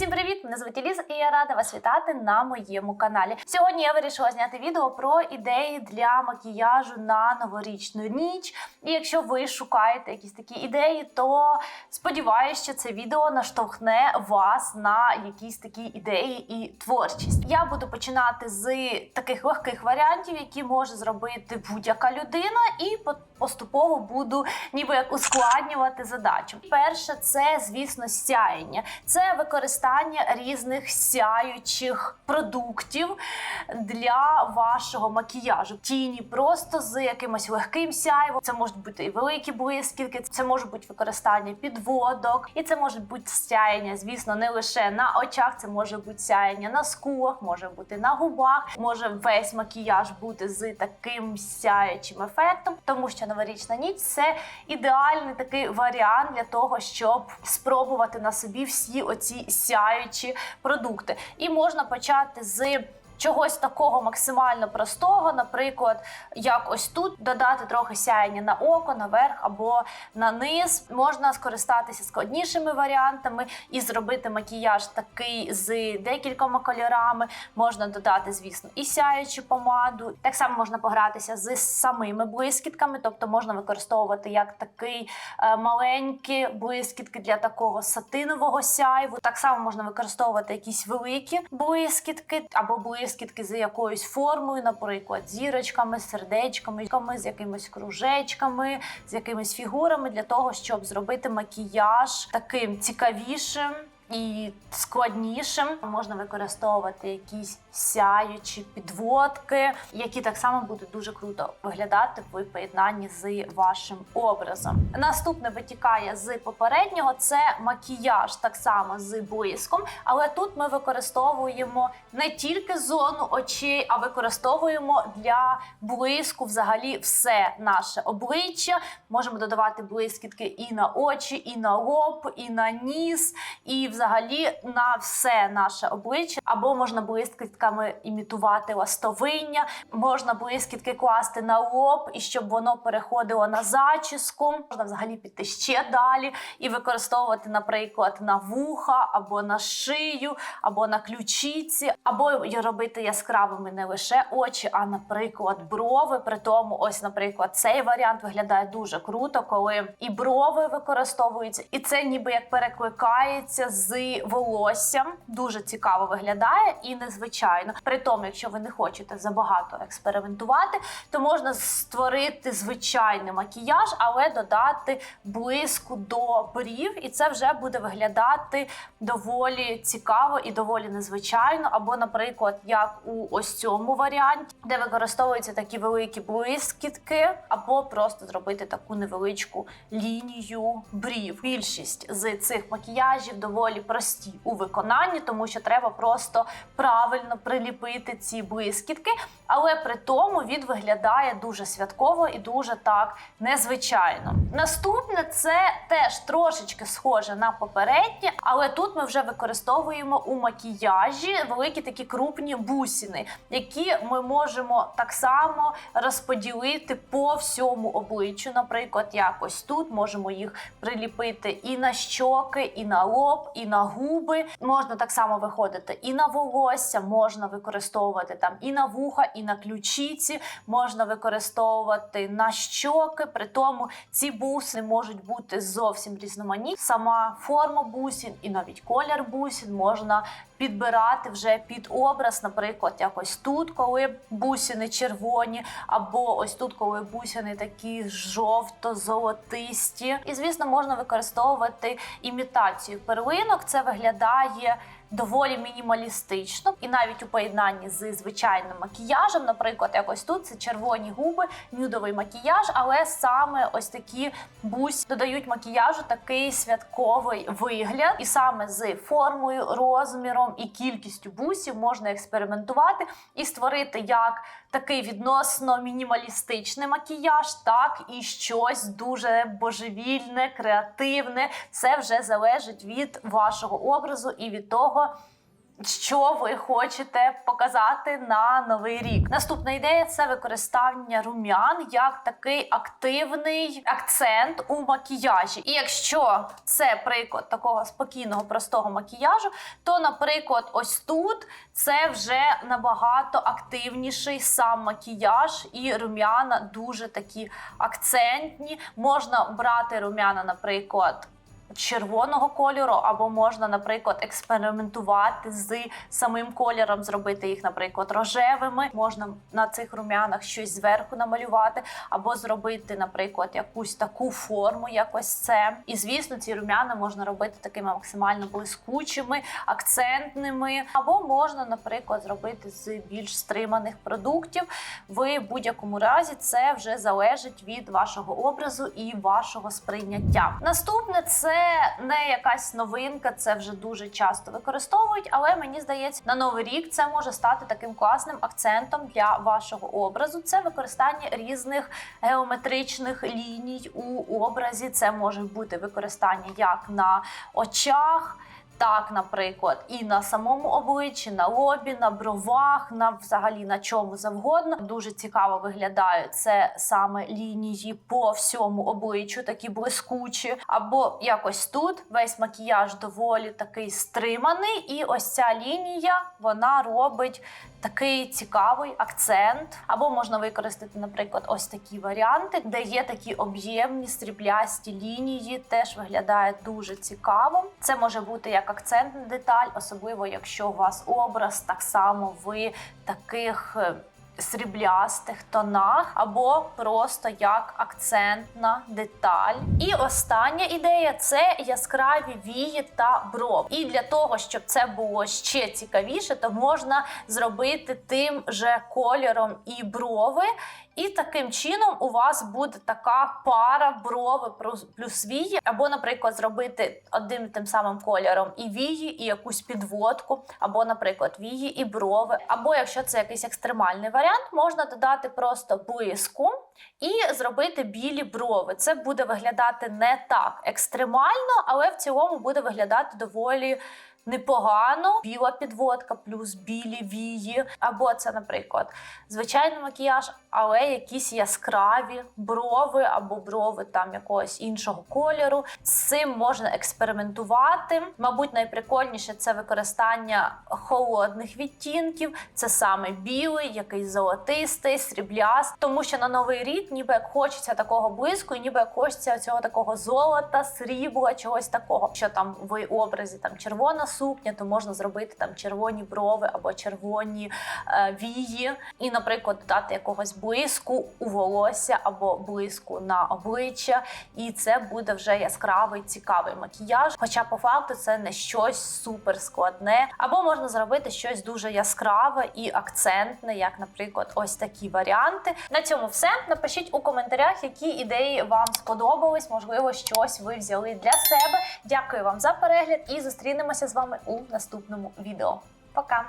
Всім привіт! Мене звуть Еліза і я рада вас вітати на моєму каналі. Сьогодні я вирішила зняти відео про ідеї для макіяжу на новорічну ніч. І якщо ви шукаєте якісь такі ідеї, то сподіваюся, що це відео наштовхне вас на якісь такі ідеї і творчість. Я буду починати з таких легких варіантів, які може зробити будь-яка людина, і поступово буду ніби як ускладнювати задачу. Перше, це звісно сяєння. Це використання різних сяючих продуктів для вашого макіяжу. Тіні просто з якимось легким сяйвом. Це можуть бути і великі блискітки, це може бути використання підводок, і це може бути сяєння, звісно, не лише на очах, це може бути сяєння на скулах, може бути на губах, може весь макіяж бути з таким сяючим ефектом, тому що новорічна ніч це ідеальний такий варіант для того, щоб спробувати на собі всі оці сяючі продукти. І можна почати з. Чогось такого максимально простого, наприклад, як ось тут додати трохи сяєння на око, наверх або на низ. Можна скористатися складнішими варіантами і зробити макіяж такий з декількома кольорами. Можна додати, звісно, і сяючу помаду. Так само можна погратися з самими блискітками, тобто можна використовувати як такий е, маленькі блискітки для такого сатинового сяйву. Так само можна використовувати якісь великі блискітки або блискітки з якоюсь формою, наприклад, зірочками, сердечками, з якимись кружечками, з якимись фігурами для того, щоб зробити макіяж таким цікавішим. І складнішим можна використовувати якісь сяючі підводки, які так само будуть дуже круто виглядати в поєднанні з вашим образом. Наступне витікає з попереднього це макіяж, так само з блиском, але тут ми використовуємо не тільки зону очей, а використовуємо для блиску взагалі все наше обличчя. Можемо додавати блискітки і на очі, і на лоб, і на ніс, і взагалі на все наше обличчя. Або можна блискітками імітувати ластовиння, можна блискітки класти на лоб, і щоб воно переходило на зачіску. Можна взагалі піти ще далі і використовувати, наприклад, на вуха, або на шию, або на ключиці, або робити яскравими не лише очі, а, наприклад, брови. При тому, ось, наприклад, цей варіант виглядає дуже круто, коли і брови використовуються, і це ніби як перекликається з волоссям. Дуже цікаво виглядає і незвичайно. При тому, якщо ви не хочете забагато експериментувати, то можна створити звичайний макіяж, але додати блиску до брів, і це вже буде виглядати доволі цікаво і доволі незвичайно. Або, наприклад, як у ось цьому варіанті, де використовуються такі великі блискітки, або просто зробити таку невеличку лінію брів. Більшість з цих макіяжів доволі прості у виконанні, тому що треба просто правильно приліпити ці блискітки, але при тому він виглядає дуже святково і дуже так незвичайно. Наступне це теж трошечки схоже на попереднє, але тут ми вже використовуємо у макіяжі великі такі крупні бусини, які ми можемо так само розподілити по всьому обличчю. Наприклад, якось тут можемо їх приліпити і на щоки, і на лоб, і на губи. Можна так само виходити і на волосся, можна використовувати там і на вуха, і на ключиці, можна використовувати на щоки. При тому ці буси можуть бути зовсім різноманітні. Сама форма бусин і навіть колір бусин можна підбирати вже під образ, наприклад, якось тут, коли бусини червоні, або ось тут, коли бусини такі жовто-золотисті. І звісно, можна використовувати імітацію перлинок. Це виглядає. Доволі мінімалістично, і навіть у поєднанні з звичайним макіяжем, наприклад, якось тут це червоні губи, нюдовий макіяж, але саме ось такі бусі додають макіяжу такий святковий вигляд, і саме з формою, розміром і кількістю бусів можна експериментувати і створити як такий відносно мінімалістичний макіяж, так і щось дуже божевільне, креативне. Це вже залежить від вашого образу і від того. Що ви хочете показати на новий рік. Наступна ідея це використання рум'ян як такий активний акцент у макіяжі. І якщо це приклад такого спокійного, простого макіяжу, то, наприклад, ось тут це вже набагато активніший сам макіяж, і рум'яна дуже такі акцентні. Можна брати рум'яна, наприклад червоного кольору, або можна, наприклад, експериментувати з самим кольором, зробити їх, наприклад, рожевими. Можна на цих рум'янах щось зверху намалювати, або зробити, наприклад, якусь таку форму, якось це. І звісно, ці рум'яна можна робити такими максимально блискучими, акцентними, або можна, наприклад, зробити з більш стриманих продуктів. В будь-якому разі це вже залежить від вашого образу і вашого сприйняття. Наступне це не якась новинка, це вже дуже часто використовують, але мені здається, на новий рік це може стати таким класним акцентом для вашого образу. Це використання різних геометричних ліній у образі. Це може бути використання як на очах. Так, наприклад, і на самому обличчі, на лобі, на бровах, на взагалі на чому завгодно. Дуже цікаво виглядає це саме лінії по всьому обличчю, такі блискучі. Або якось тут весь макіяж доволі такий стриманий, і ось ця лінія вона робить такий цікавий акцент. Або можна використати, наприклад, ось такі варіанти, де є такі об'ємні сріблясті лінії, теж виглядає дуже цікаво. Це може бути як акцентна деталь, особливо якщо у вас образ так само ви таких. Сріблястих тонах або просто як акцентна деталь. І остання ідея це яскраві вії та бров. І для того, щоб це було ще цікавіше, то можна зробити тим же кольором і брови. І таким чином у вас буде така пара брови плюс вії, або, наприклад, зробити одним тим самим кольором і вії, і якусь підводку, або, наприклад, вії і брови. Або якщо це якийсь екстремальний варіант, можна додати просто блиску і зробити білі брови. Це буде виглядати не так екстремально, але в цілому буде виглядати доволі. Непогано, біла підводка, плюс білі вії, або це, наприклад, звичайний макіяж, але якісь яскраві брови або брови там якогось іншого кольору. З цим можна експериментувати. Мабуть, найприкольніше це використання холодних відтінків. Це саме білий, якийсь золотистий, срібляст. Тому що на новий рік, ніби як хочеться такого блиску, ніби як хочеться цього такого золота, срібла, чогось такого. Що там в образі там червона сукня, то можна зробити там червоні брови або червоні е, вії, і, наприклад, додати якогось блиску у волосся або блиску на обличчя, і це буде вже яскравий цікавий макіяж. Хоча по факту це не щось супер складне, або можна зробити щось дуже яскраве і акцентне, як, наприклад, ось такі варіанти. На цьому все. Напишіть у коментарях, які ідеї вам сподобались. Можливо, щось ви взяли для себе. Дякую вам за перегляд і зустрінемося з вами у наступному відео. Пока!